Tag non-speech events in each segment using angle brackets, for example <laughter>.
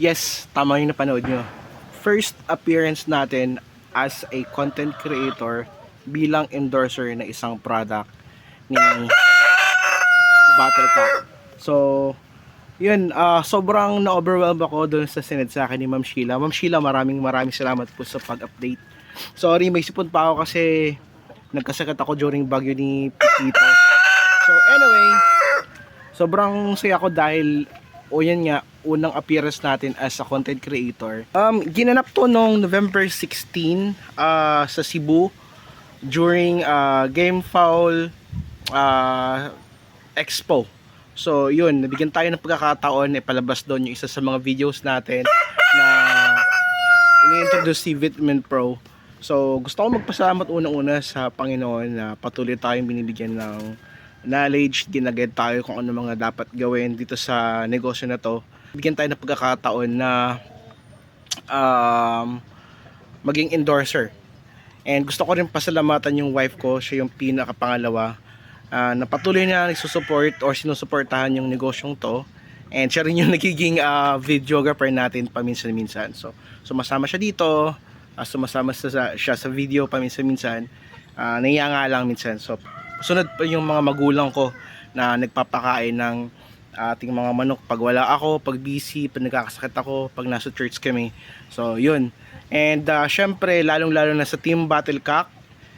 Yes, tama yung napanood nyo. First appearance natin as a content creator bilang endorser na isang product ni Battlecat. So, yun, ah, sobrang na-overwhelm ako doon sa sinad sa akin ni Ma'am Sheila. Ma'am Sheila, maraming maraming salamat po sa pag-update. Sorry, may sipon pa ako kasi nagkasakit ako during bagyo ni Tito. So, anyway, sobrang saya ko dahil o yan nga, unang appearance natin as a content creator. Um, ginanap to noong November 16 ah, sa Cebu during ah, Game Foul ah, Expo. So, yun, nabigyan tayo ng pagkakataon, ipalabas doon yung isa sa mga videos natin na ini-introduce si Vitamin Pro. So, gusto ko magpasalamat unang-una sa Panginoon na patuloy tayong binibigyan ng knowledge, ginagad tayo kung ano mga dapat gawin dito sa negosyo na to. Bigyan tayo ng pagkakataon na um, maging endorser. And gusto ko rin pasalamatan yung wife ko, siya yung pinakapangalawa ah, na patuloy na nagsusupport or sinusuportahan yung negosyong to. And siya rin yung <laughs> nagiging ah, videographer natin paminsan-minsan. So, sumasama siya dito, ah, sumasama sa, siya sa video paminsan-minsan. Uh, nga lang minsan. So, sunod pa yung mga magulang ko na nagpapakain ng ating mga manok pag wala ako, pag busy, pag nagkakasakit ako, pag nasa church kami. So, yun. And uh, syempre, lalong-lalo na sa Team Battlecock,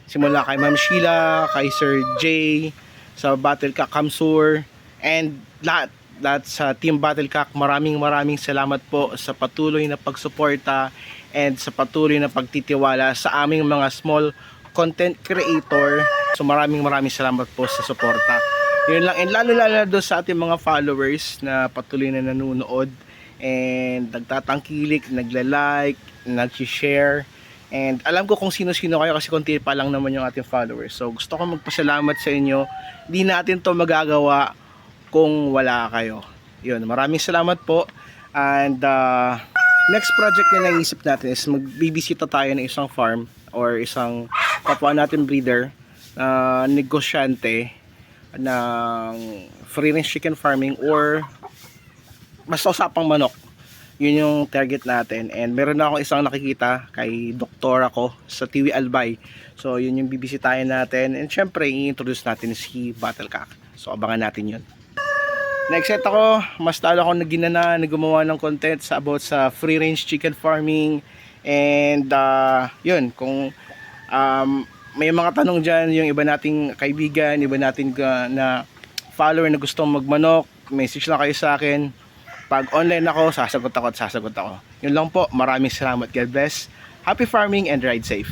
simula kay Ma'am Sheila, kay Sir Jay, sa Battlecock Kamsur, and lahat, lahat sa Team Battlecock, maraming maraming salamat po sa patuloy na pagsuporta and sa patuloy na pagtitiwala sa aming mga small content creator. So maraming maraming salamat po sa suporta. Yun lang, and lalo-lalo doon sa ating mga followers na patuloy na nanonood and nagtatangkilik, nagla-like, nag-share. And alam ko kung sino-sino kayo kasi konti pa lang naman yung ating followers. So gusto ko magpasalamat sa inyo. Di natin to magagawa kung wala kayo. Yun, maraming salamat po. And uh, next project na naisip natin is magbibisita tayo ng isang farm or isang kapwa natin breeder na negosyante ng free range chicken farming or basta usapang manok. Yun yung target natin. And meron na akong isang nakikita kay doktor ako sa Tiwi Albay. So yun yung bibisitahin natin. And syempre i-introduce natin si Battlecock so abangan natin yun. Na-excite ako. Mas talo ako naginana na gumawa ng content sa about sa free range chicken farming. And uh, yun kung um, may mga tanong dyan yung iba nating kaibigan iba nating uh, na follower na gustong magmanok message lang kayo sa akin pag online ako, sasagot ako at sasagot ako. Yun lang po. Maraming salamat. God bless. Happy farming and ride safe.